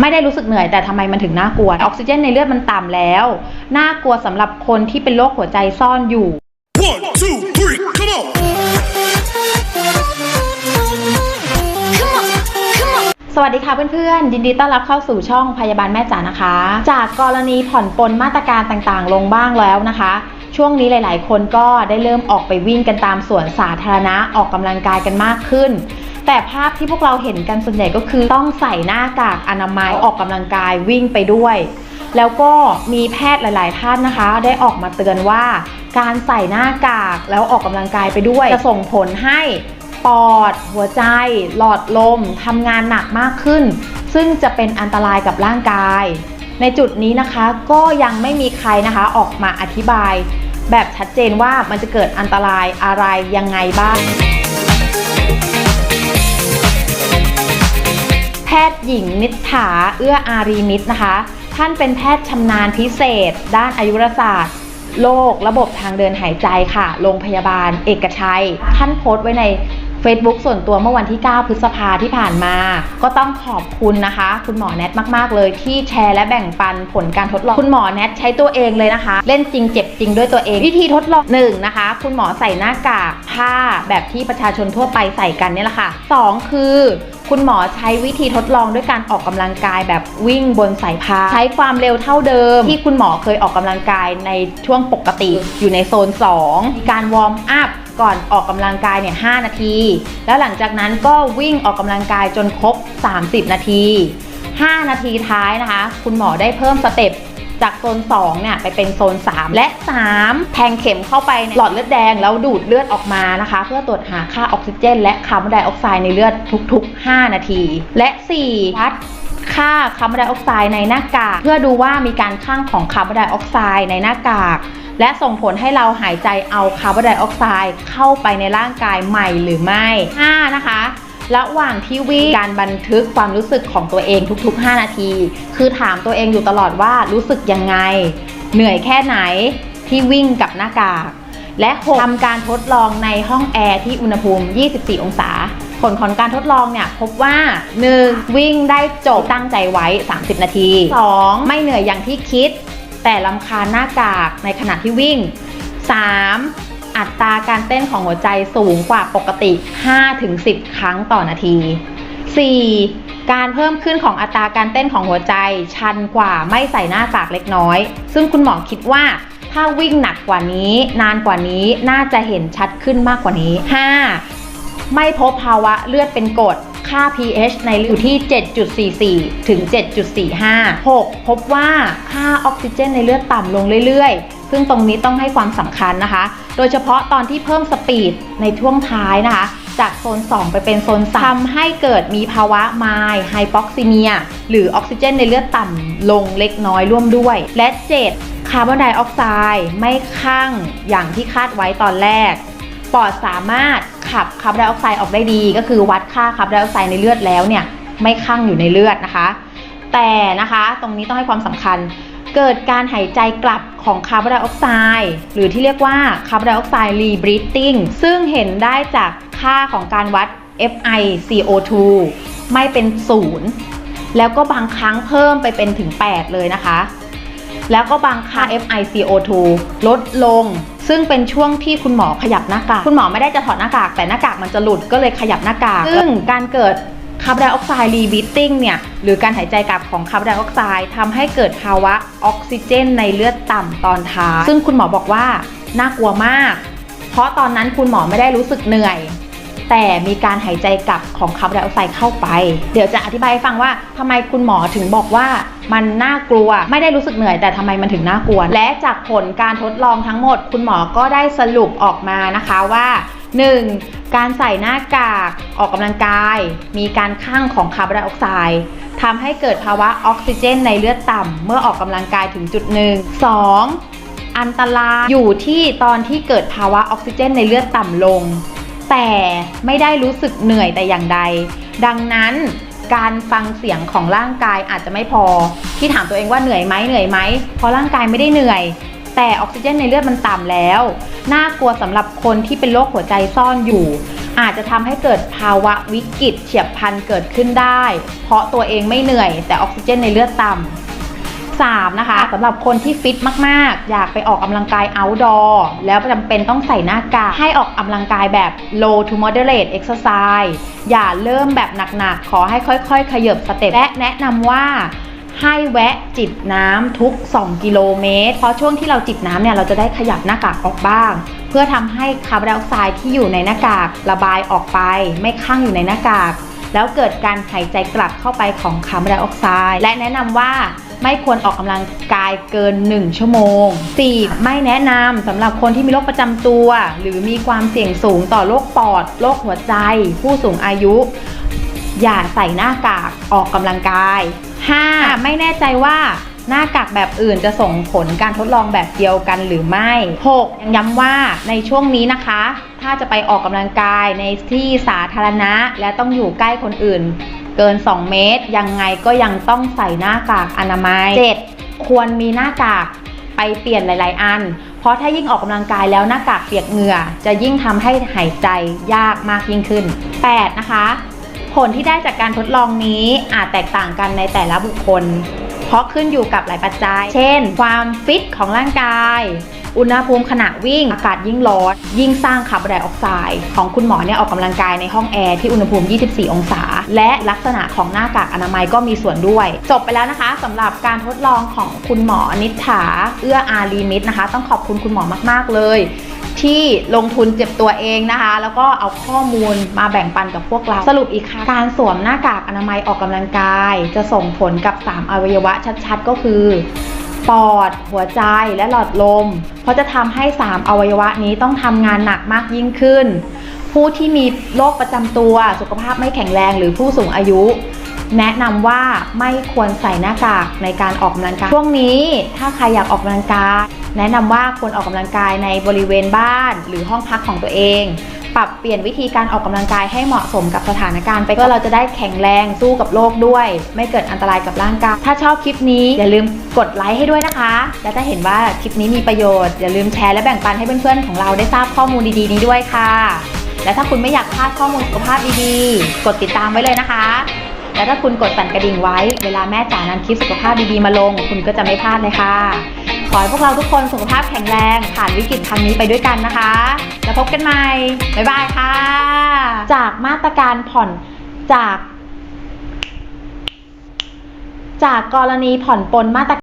ไม่ได้รู้สึกเหนื่อยแต่ทำไมมันถึงน่ากลัว ออกซิเจนในเลือดมันต่ำแล้ว น่ากลัวสำหรับคนที่เป็นโรคหัวใจซ่อนอยู่ One, two, three, come on! Come on, come on. สวัสดีค่ะเพื่อนๆ ยินดีต้อนรับเข้าสู่ช่องพยาบาลแม่จ๋านะคะ จากกรณีผ่อนปลนมาตรการต่างๆ ลงบ้างแล้วนะคะ ช่วงนี้หลายๆ คนก็ได้เริ่มออกไปวิ่งกันตามสวนสาธารณะออกกำลังกายกันมากขึ้น แต่ภาพที่พวกเราเห็นกันส่วนใหญ่ก็คือต้องใส่หน้ากากอนามัยออกกำลังกายวิ่งไปด้วย แล้วก็มีแพทย์หลาย ๆ ท่านนะคะ ได้ออกมาเตือนว่า การใส่หน้ากากแล้วออกกำลังกายไปด้วย จะส่งผลให้ปอด หัวใจ หลอดลมทำงานหนักมากขึ้น ซึ่งจะเป็นอันตรายกับร่างกาย ในจุดนี้นะคะก็ยังไม่มีใครนะคะออกมาอธิบาย แบบชัดเจนว่ามันจะเกิดอันตรายอะไรยังไงบ้าง หญิงนิษฐาเอื้ออารีมิตรนะคะ ท่านเป็นแพทย์ชำนาญพิเศษ ด้านอายุรศาสตร์โรคระบบทางเดินหายใจค่ะ โรงพยาบาลเอกชัย ท่านโพสต์ไว้ใน Facebook ส่วนตัวเมื่อวันที่ 9 พฤษภาที่ผ่านมา ก็ต้องขอบคุณนะคะ คุณหมอแนทมากๆ เลยที่แชร์และแบ่งปันผลการทดลอง คุณหมอแนทใช้ตัวเองเลยนะคะ เล่นจริงเจ็บจริงด้วยตัวเอง วิธีทดลองหนึ่งนะคะ คุณหมอใส่หน้ากากผ้าแบบที่ประชาชนทั่วไปใส่กันเนี่ยแหละค่ะสองคือคุณหมอใช้วิธีทดลองด้วยการออกกำลังกายแบบวิ่งบนสายพานใช้ความเร็วเท่าเดิม ที่คุณหมอเคยออกกำลังกายในช่วงปกติอยู่ในโซน 2 มีการวอร์มอัพ ก่อนออกกำลังกายเนี่ย5นาที แล้วหลังจากนั้นก็วิ่งออกกำลังกายจนครบ 30 นาที 5 นาทีท้ายนะคะ คุณหมอได้เพิ่มสเต็ปจากโซน2เนี่ยไปเป็นโซน 3 และ 3 แทงเข็มเข้าไปหลอดเลือดแดงแล้วดูดเลือดออกมานะคะ เพื่อตรวจหาค่าออกซิเจน และคาร์บอนไดออกไซด์ในเลือดทุกๆ 5 นาที และ 4 วัดค่าคาร์บอนไดออกไซด์ในหน้ากาก เพื่อดูว่ามีการข้างของคาร์บอนไดออกไซด์ในหน้ากาก และส่งผลให้เราหายใจเอาคาร์บอนไดออกไซด์เข้าไปในร่างกายใหม่หรือไม่5นะคะระหว่างที่วิ่งการบันทึกความรู้สึกของตัวเองทุกๆ 5 นาที คือถามตัวเองอยู่ตลอดว่ารู้สึกยังไง เหนื่อยแค่ไหนที่วิ่งกับหน้ากาก และ6ทำการทดลองในห้องแอร์ที่อุณหภูมิ 24 องศา ผลของการทดลองเนี่ยพบว่า 1. วิ่งได้จบตั้งใจไว้ 30 นาที 2. ไม่เหนื่อยอย่างที่คิด แต่ลำคาญหน้ากากในขณะที่วิ่ง 3. อัตราการเต้นของหัวใจสูงกว่าปกติ 5-10 ครั้งต่อนาที 4. การเพิ่มขึ้นของอัตราการเต้นของหัวใจชันกว่าไม่ใส่หน้ากากเล็กน้อย ซึ่งคุณหมอคิดว่าถ้าวิ่งหนักกว่านี้ นานกว่านี้น่าจะเห็นชัดขึ้นมากกว่านี้ 5. ไม่พบภาวะเลือดเป็นกรด ค่า pH ในอยู่ที่ 7.44 ถึง 7.45 6. พบว่าค่าออกซิเจนในเลือดต่ำลงเรื่อยๆ ซึ่งตรงนี้ต้องให้ความสำคัญนะคะ โดยเฉพาะตอนที่เพิ่มสปีดในช่วงท้ายนะคะ จากโซน 2 ไปเป็นโซน3ทำให้เกิดมีภาวะไมล์ไฮปอกซิเมีย หรือออกซิเจนในเลือดต่ำลงเล็กน้อยร่วมด้วย และ 7. คาร์บอนไดออกไซด์ไม่ข้างอย่างที่คาดไว้ตอนแรก ปอดสามารถ ขับคาร์บอนไดออกไซด์ออกได้ดี ก็คือวัดค่าคาร์บอนไดออกไซด์ในเลือดแล้วเนี่ยไม่ข้างอยู่ในเลือดนะคะ แต่นะคะตรงนี้ต้องให้ความสำคัญ เกิดการหายใจกลับของคาร์บอนไดออกไซด์หรือที่เรียกว่าคาร์บอนไดออกไซด์รีบรีตติ้งซึ่งเห็นได้จากค่าของการวัด FiCO2 ไม่เป็นศูนย์แล้วก็บางครั้งเพิ่มไปเป็นถึง 8 เลยนะคะ แล้วก็บางค่า FiCO2 ลดลง ซึ่งเป็นช่วงที่คุณหมอขยับหน้ากาก คุณหมอไม่ได้จะถอดหน้ากาก แต่หน้ากากมันจะหลุดก็เลยขยับหน้ากาก ซึ่งการเกิดคาร์บอนไดออกไซด์รีบิทติ้งเนี่ยหรือการหายใจกลับของคาร์บอนไดออกไซด์ทำให้เกิดภาวะออกซิเจนในเลือดต่ำตอนท้ายซึ่งคุณหมอบอกว่าน่ากลัวมาก เพราะตอนนั้นคุณหมอไม่ได้รู้สึกเหนื่อย แต่มีการหายใจกลับของคาร์บอนไดออกไซด์เข้าไป เดี๋ยวจะอธิบายให้ฟังว่าทำไมคุณหมอถึงบอกว่ามันน่ากลัวไม่ได้รู้สึกเหนื่อย แต่ทำไมมันถึงน่ากลัว และจากผลการทดลองทั้งหมด คุณหมอก็ได้สรุปออกมานะคะว่า 1. การใส่หน้ากากออกกำลังกาย มีการข้างของคาร์บอนไดออกไซด์ทำให้เกิดภาวะออกซิเจนในเลือดต่ำเมื่อออกกำลังกายถึงจุดหนึ่ง 2. อันตรายอยู่ที่ตอนที่เกิดภาวะออกซิเจนในเลือดต่ำลง แต่ไม่ได้รู้สึกเหนื่อยแต่อย่างใด ดังนั้นการฟังเสียงของร่างกายอาจจะไม่พอ ที่ถามตัวเองว่าเหนื่อยไหมเหนื่อยไหมเพราะร่างกายไม่ได้เหนื่อย แต่ออกซิเจนในเลือดมันต่ำแล้ว น่ากลัวสำหรับคนที่เป็นโรคหัวใจซ่อนอยู่ อาจจะทำให้เกิดภาวะวิกฤตเฉียบพลันเกิดขึ้นได้ เพราะตัวเองไม่เหนื่อย แต่ออกซิเจนในเลือดต่ำ 3 นะคะสำหรับคนที่ฟิตมาก ๆ อยากไปออกกำลังกาย outdoor แล้วจำเป็นต้องใส่หน้ากากให้ออกกำลังกายแบบ low to moderate exercise อย่าเริ่มแบบหนัก ๆ ขอให้ค่อย ๆ ขยับสเต็ปและแนะนำว่าให้แวะจิบน้ำทุก 2 กิโลเมตร เพราะช่วงที่เราจิบน้ำเนี่ยเราจะได้ขยับหน้ากากออกบ้าง เพื่อทำให้คาร์บอนไดออกไซด์ที่อยู่ในหน้ากากระบายออกไป ไม่ข้างอยู่ในหน้ากาก แล้วเกิดการหายใจกลับเข้าไปของคาร์บอนไดออกไซด์และแนะนำว่า ไม่ควรออกกำลังกายเกิน 1 ชั่วโมง 4. ไม่แนะนำสำหรับคนที่มีโรคประจำตัว หรือมีความเสี่ยงสูงต่อโรคปอดโรคหัวใจ ผู้สูงอายุ อย่าใส่หน้ากากออกกำลังกาย 5. ไม่แน่ใจว่าหน้ากากแบบอื่นจะส่งผลการทดลองแบบเดียวกันหรือไม่ 6. ยังย้ำว่าในช่วงนี้นะคะ ถ้าจะไปออกกำลังกายในที่สาธารณะ และต้องอยู่ใกล้คนอื่น เกิน 2 เมตร ยังไงก็ยังต้องใส่หน้ากากอนามัย 7. ควรมีหน้ากากไปเปลี่ยนหลาย ๆ อัน เพราะถ้ายิ่งออกกำลังกายแล้วหน้ากากเปียกเหงื่อ จะยิ่งทำให้หายใจยากมากยิ่งขึ้น 8. นะคะ ผลที่ได้จากการทดลองนี้อาจแตกต่างกันในแต่ละบุคคล เพราะขึ้นอยู่กับหลายปัจจัย เช่น ความฟิตของร่างกาย อุณหภูมิขณะวิ่ง อากาศยิ่งร้อน ยิ่งสร้างคาร์บอนไดออกไซด์ของคุณหมอเนี่ยออกกำลังกายในห้องแอร์ที่อุณหภูมิ 24 องศา และลักษณะของหน้ากากอนามัยก็มีส่วนด้วย จบไปแล้วนะคะสำหรับการทดลองของคุณหมอนิษฐาเอื้ออารีมิตนะคะ ต้องขอบคุณคุณหมอมาก ๆ เลย ที่ลงทุนเจ็บตัวเองนะคะ แล้วก็เอาข้อมูลมาแบ่งปันกับพวกเรา สรุปอีกครั้งการสวมหน้ากากอนามัยออกกำลังกาย จะส่งผลกับ 3 อวัยวะชัดๆ ก็คือปอด หัวใจ และหลอดลม เพราะจะทำให้ 3 อวัยวะนี้ต้องทำงานหนักมากยิ่งขึ้น ผู้ที่มีโรคประจำตัวสุขภาพไม่แข็งแรงหรือผู้สูงอายุ แนะนำว่าไม่ควรใส่หน้ากากในการออกกำลังกายช่วงนี้ถ้าใครอยากออกกำลังกาย แนะนำว่าควรออกกำลังกายในบริเวณบ้าน หรือห้องพักของตัวเอง ปรับเปลี่ยนวิธีการออกกำลังกายให้เหมาะสมกับสถานการณ์ไปเพื่อเราจะได้แข็งแรงสู้กับโรคด้วย ไม่เกิดอันตรายกับร่างกาย ถ้าชอบคลิปนี้อย่าลืมกดไลค์ให้ด้วยนะคะ และถ้าเห็นว่าคลิปนี้มีประโยชน์อย่าลืมแชร์และแบ่งปันให้เพื่อนๆของเราได้ทราบข้อมูลดีๆนี้ด้วยค่ะ และถ้าคุณไม่อยากพลาดข้อมูลสุขภาพดีๆ กดติดตามไว้เลยนะคะ และถ้าคุณกดสั่นกระดิ่งไว้ เวลาแม่จ๋านำคลิปสุขภาพดีๆมาลง คุณก็จะไม่พลาดเลยค่ะ ขอให้พวกเราทุกคนสุขภาพแข็งแรงผ่านวิกฤตครั้งนี้ไปด้วยกันนะคะ แล้วพบกันใหม่ บ๊ายบายค่ะ จากมาตรการผ่อนจาก จากกรณีผ่อนปลนมาตร